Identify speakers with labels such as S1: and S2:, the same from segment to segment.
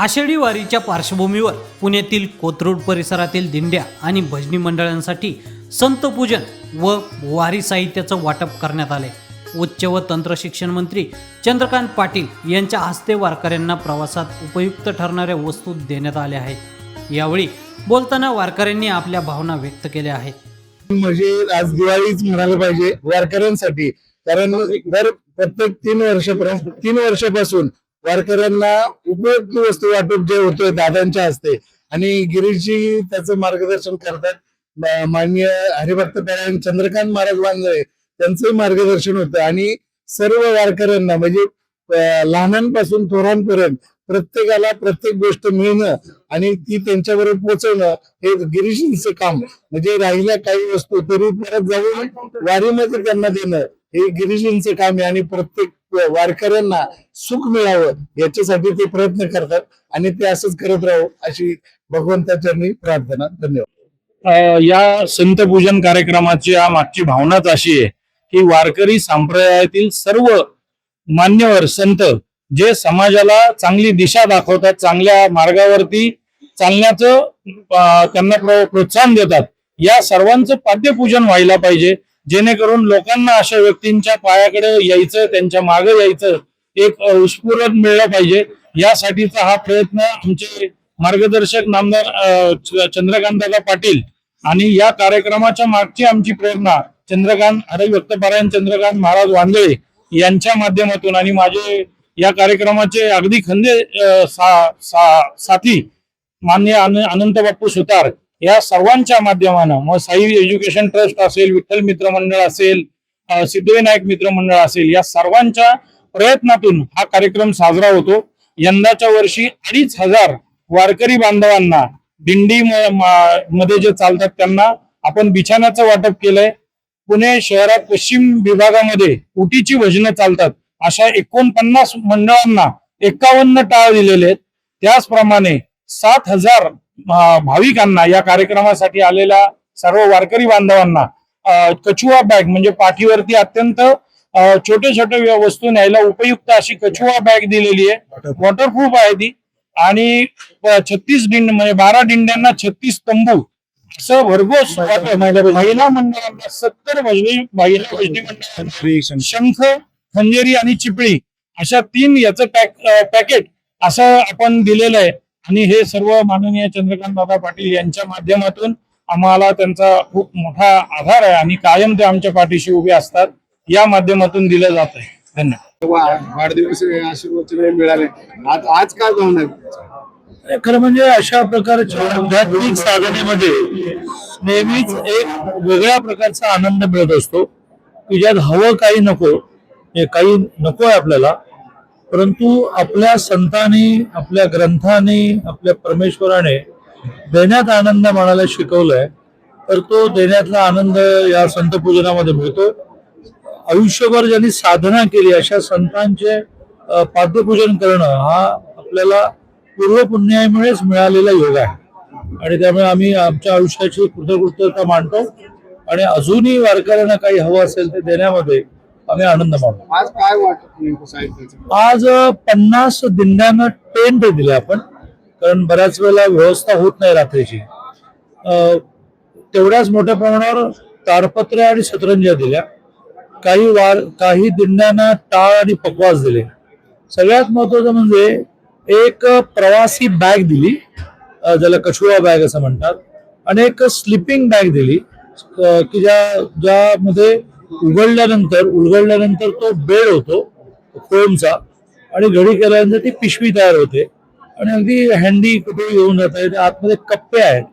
S1: आषाढी वारीच्या पार्श्वभूमीवर पुण्यातील कोथरूड परिसरातील दिंड्या आणि भजनी मंडळांसाठी संत पूजन व वारी साहित्याचं वाटप करण्यात आले उच्च व तंत्र शिक्षण मंत्री चंद्रकांत पाटील यांच्या हस्ते वारकऱ्यांना प्रवासात उपयुक्त ठरणाऱ्या वस्तू देण्यात आल्या आहेत. यावेळी बोलताना वारकऱ्यांनी आपल्या भावना व्यक्त केल्या आहेत.
S2: म्हणजे आज दिवाळीच म्हणायला पाहिजे वारकऱ्यांसाठी. कारण दर प्रत्येक तीन वर्षापर्यंत तीन वर्षापासून वारकऱ्यांना उपयुक्त वस्तू वाटप जे होतोय दादांच्या हस्ते. आणि गिरीशजी त्याचं मार्गदर्शन करतात. माननीय हरिभक्त परायण चंद्रकांत महाराज वांजळे त्यांचंही मार्गदर्शन होतं. आणि सर्व वारकऱ्यांना म्हणजे लहानांपासून थोरांपर्यंत प्रत्येकाला प्रत्येक गोष्ट मिळणं आणि ती त्यांच्याबरोबर पोहोचवणं हे गिरीशींचं काम. म्हणजे राहिल्या काही वस्तू तरी परत जाऊन वारीमध्ये त्यांना देणं. हे गिरीजींचं काम आहे आणि प्रत्येक वारकऱ्यांना सुख मिळावं याच्यासाठी ते प्रयत्न करतात आणि ते असंच करत राहू अशी भगवंताच्या प्रार्थना. धन्यवाद.
S3: या संत पूजन कार्यक्रमाची या मागची भावनाच अशी आहे की वारकरी संप्रदायातील सर्व मान्यवर संत जे समाजाला चांगली दिशा दाखवतात चांगल्या मार्गावरती चालण्याचं त्यांना प्रोत्साहन देतात या सर्वांचं पाद्यपूजन व्हायला पाहिजे. जेणेकरून लोकांना अशा व्यक्तींच्या पायाकडे यायचं त्यांच्या मागे यायचं एक उत्स्फूर्त मिळलं पाहिजे. यासाठीचा हा प्रयत्न आमचे मार्गदर्शक नामदार चंद्रकांतदा पाटील आणि या कार्यक्रमाच्या मागची आमची प्रेरणा चंद्रकांत हरिभक्तपरायण चंद्रकांत महाराज वांदळे यांच्या माध्यमातून आणि माझे या कार्यक्रमाचे अगदी खंदे सा- सा- साथी मान्य आन- अनंत बाप्पू सुतार या सर्वांच्या माध्यमानं मग साई एज्युकेशन ट्रस्ट असेल विठ्ठल मित्र मंडळ असेल सिद्धविनायक सिद्धिविनायक मित्र मंडळ असेल या सर्वांच्या प्रयत्नातून हा कार्यक्रम साजरा होतो. यंदाच्या वर्षी अडीच हजार वारकरी बांधवांना दिंडी म- मध्ये जे चालतात त्यांना आपण बिछाण्याचं वाटप केलंय. पुणे शहरात पश्चिम विभागामध्ये उटीची भजनं चालतात. अशा एकोणपन्नास मंडळांना एकावन्न टाळ दिलेले आहेत. त्याचप्रमाणे सात हजार भाविकांना या कार्यक्रमासाठी आलेल्या सर्व वारकरी बांधवांना कछुआ बॅग म्हणजे पाठीवरती अत्यंत छोटे छोटे वस्तू न्यायला उपयुक्त अशी कछुआ बॅग दिलेली आहे. वॉटरप्रूफ आहे ती. आणि छत्तीस दिंड म्हणजे बारा दिंड्यांना छत्तीस तंबू. असं भरघोस महिला मंडळांना सत्तर भजनी महिला भजनी शंख खंजेरी आणि चिपळी अशा तीन याचं पॅक पॅकेट असं आपण दिलेलं आहे. आणि हे सर्व माननीय चंद्रकांत दादा पाटील यांच्या माध्यमातून आम्हाला त्यांचा खूप मोठा आधार आहे आणि कायम ते आमच्या पाठीशी उभे असतात. या माध्यमातून दिलं जात आहे. धन्यवाद.
S2: वाढदिवस आशीर्वाद मिळाले. आज आज काय भावना?
S4: खरं म्हणजे अशा प्रकारच्या आध्यात्मिक साधनेमध्ये नेहमीच एक वेगळ्या प्रकारचा आनंद मिळत असतो. की ज्यात हवं काही नको हे काही नको आहे आपल्याला. परंतु आपल्या संतांनी आपल्या ग्रंथाने आपल्या परमेश्वराने देण्यात आनंद म्हणायला शिकवलंय तर तो देण्यातला आनंद या संत पूजनामध्ये मिळतो. आयुष्यभर ज्यांनी साधना केली अशा संतांचे पाद्यपूजन करणं हा आपल्याला पूर्वपुण्यामुळेच मिळालेला योग आहे. आणि त्यामुळे आम्ही आमच्या आयुष्याची कृतज्ञता मानतो आणि अजूनही वारकऱ्यांना काही हवं असेल ते देण्यामध्ये आम्ही आनंद मानतो
S2: आज काय वाटत नेमकं साहित्याचं?
S4: आज पन्नास दिंड्यांना टेंट दिले आपण कारण बऱ्याच वेळेला व्यवस्था होत नाही रात्रीची. अ, तेवढ्याच मोठ्या प्रमाणावर तारपत्र्या आणि सतरंज्या दिल्या. काही वार काही दिंड्यांना टाळ आणि पकवास दिले. सगळ्यात महत्वाचं म्हणजे एक प्रवासी बॅग दिली अ, ज्याला कछुआ बॅग असं म्हणतात आणि एक स्लिपिंग बॅग दिली अ, की ज्या ज्यामध्ये उघडल्यानंतर उलगडल्यानंतर तो बेड होतो फोमचा आणि घडी केल्यानंतर ती पिशवी तयार होते. आणि अगदी हँडी कुठे येऊन जाता येते आतमध्ये कप्पे आहेत.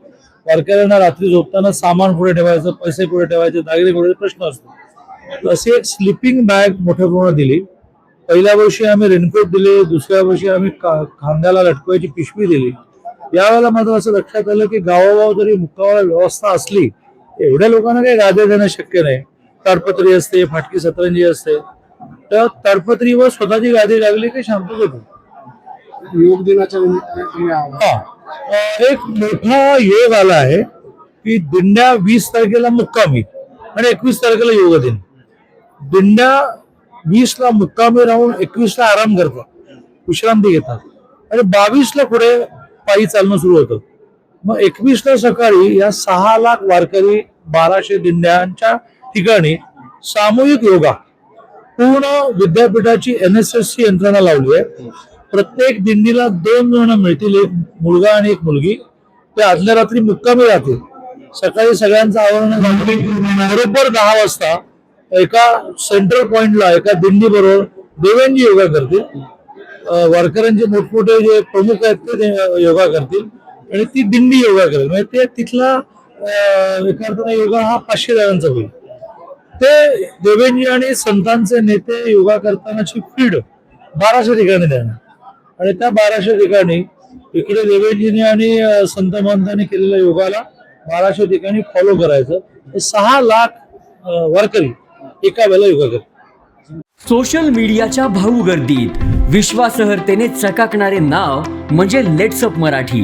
S4: वारकऱ्यांना रात्री झोपताना सामान पुढे ठेवायचं पैसे कुठे ठेवायचे दागिने कुठे प्रश्न असतो. तर अशी एक स्लिपिंग बॅग मोठ्या प्रमाणात दिली. पहिल्या वर्षी आम्ही रेनकोट दिले दुसऱ्या वर्षी आम्ही खांद्याला लटकवायची पिशवी दिली. यावेळेला मात्र असं लक्षात आलं की गावोगाव जरी मुक्कावाला व्यवस्था असली एवढ्या लोकांना काही गाद्या देणं शक्य नाही. ताडपत्री असते फाटकी सतरंजी असते. तर ताडपत्रीवर स्वतःची गादी लागली की शांतच होतो
S2: योग दिनाच्या निमित्ताने.
S4: हा. एक मोठा योग आला आहे की दिंड्या वीस तारखेला मुक्कामी आणि एकवीस तारखेला योग दिन. दिंड्या वीस ला मुक्कामी राहून एकवीस ला आराम करतात विश्रांती घेतात. आणि बावीसला पुढे पायी चालणं सुरू होतं. मग एकवीसला सकाळी या सहा लाख वारकरी बाराशे दिंड्यांच्या ठिकाणी सामूहिक योगा पूर्ण विद्यापीठाची एन एस एस ची यंत्रणा लावली आहे. प्रत्येक दिंडीला दोन जण मिळतील एक मुलगा आणि एक मुलगी. ते आदल्या रात्री मुक्कामी राहतील. सकाळी सगळ्यांचं आवरण बरोबर दहा वाजता एका सेंट्रल पॉइंटला एका दिंडी बरोबर देवेंजी योगा करतील. वारकऱ्यांचे मोठमोठे जे प्रमुख आहेत ते योगा करतील. आणि ती दिंडी योगा करेल. म्हणजे ते तिथला एका अर्थाने योगा हा पाचशे जणांचा होईल. ते देवेंजी आणि संतांचे नेते योगा करतानाची फीड बाराशे ठिकाणी देणार. आणि त्या बाराशे ठिकाणी इकडे देवेंजीने आणि संत महंतांनी केलेल्या योगाला बाराशे ठिकाणी फॉलो करायचं. सहा लाख वारकरी एका वेळेला योगा करतात.
S5: सोशल मीडियाच्या भाऊ गर्दीत. विश्वासहर्तेने चकाकणारे नाव म्हणजे लेट्सअप मराठी.